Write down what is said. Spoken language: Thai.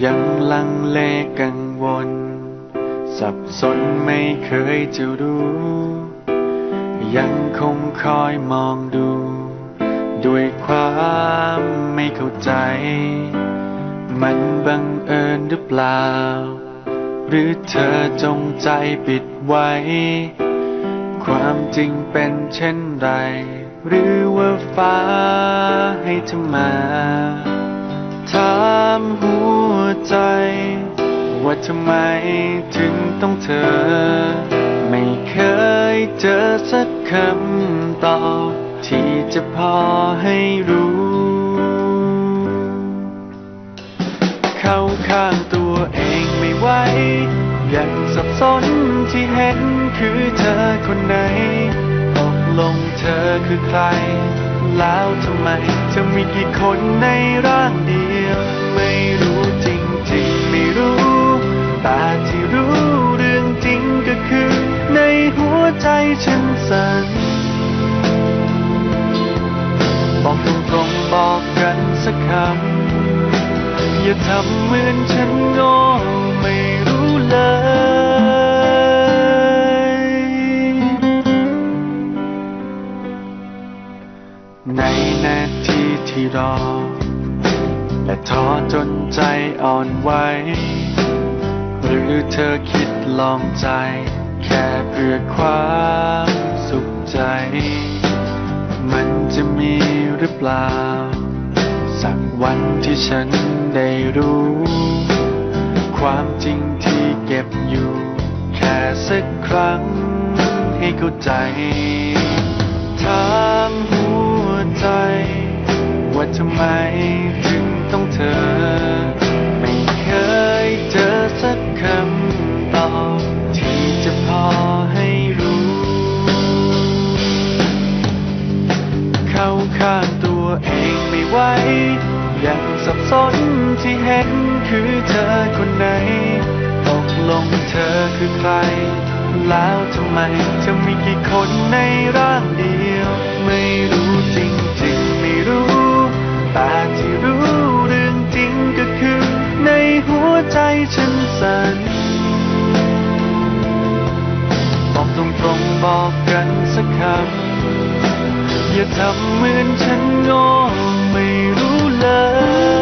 ยังลังเลกังวล สับสนไม่เคยจะรู้ ยังคงคอยมองดู ด้วยความไม่เข้าใจ มันบังเอิญหรือเปล่า หรือเธอจงใจปิดไว้ ความจริงเป็นเช่นไร หรือว่าฟ้าให้เธอมาถามหู ใจ ว่าทำไมถึงต้องเธอ ไม่เคยเจอสักคำตอบ ที่จะพอให้รู้ เข้าข้างตัวเองไม่ไหวยังสับสนที่เห็นคือเธอคนไหนตกลงเธอคือใคร แล้วทำไมจะมีกี่คนในร่างเดียว ไม่รู้ ฉันสันบอกตรงๆบอกกันสักคำ อย่าทำเหมือนฉันโง่ไม่รู้เลยในนาทีที่รอ และท้อจนใจอ่อนไหวหรือเธอคิดลองใจแค่เพื่อความ ปล่า สักวันที่ฉันได้รู้ ความจริงที่เก็บอยู่ แค่สักครั้งให้เข้าใจถามหัวใจ ว่าทำไมถึงต้องเธอ ไม่เคยเจอสักคำตอบที่จะพอให้รู้ เข้าข้างตัว เองไม่ไหวยังสับสนที่เห็นคือเธอคนไหน ตกลงเธอคือใคร แล้วทำไมจะมีกี่คนในร่างเดียว ไม่รู้จริงๆไม่รู้ แต่ที่รู้เรื่องจริงก็คือ ในหัวใจฉันสั่น อย่าทำเหมือนฉันโง่ไม่รู้เลย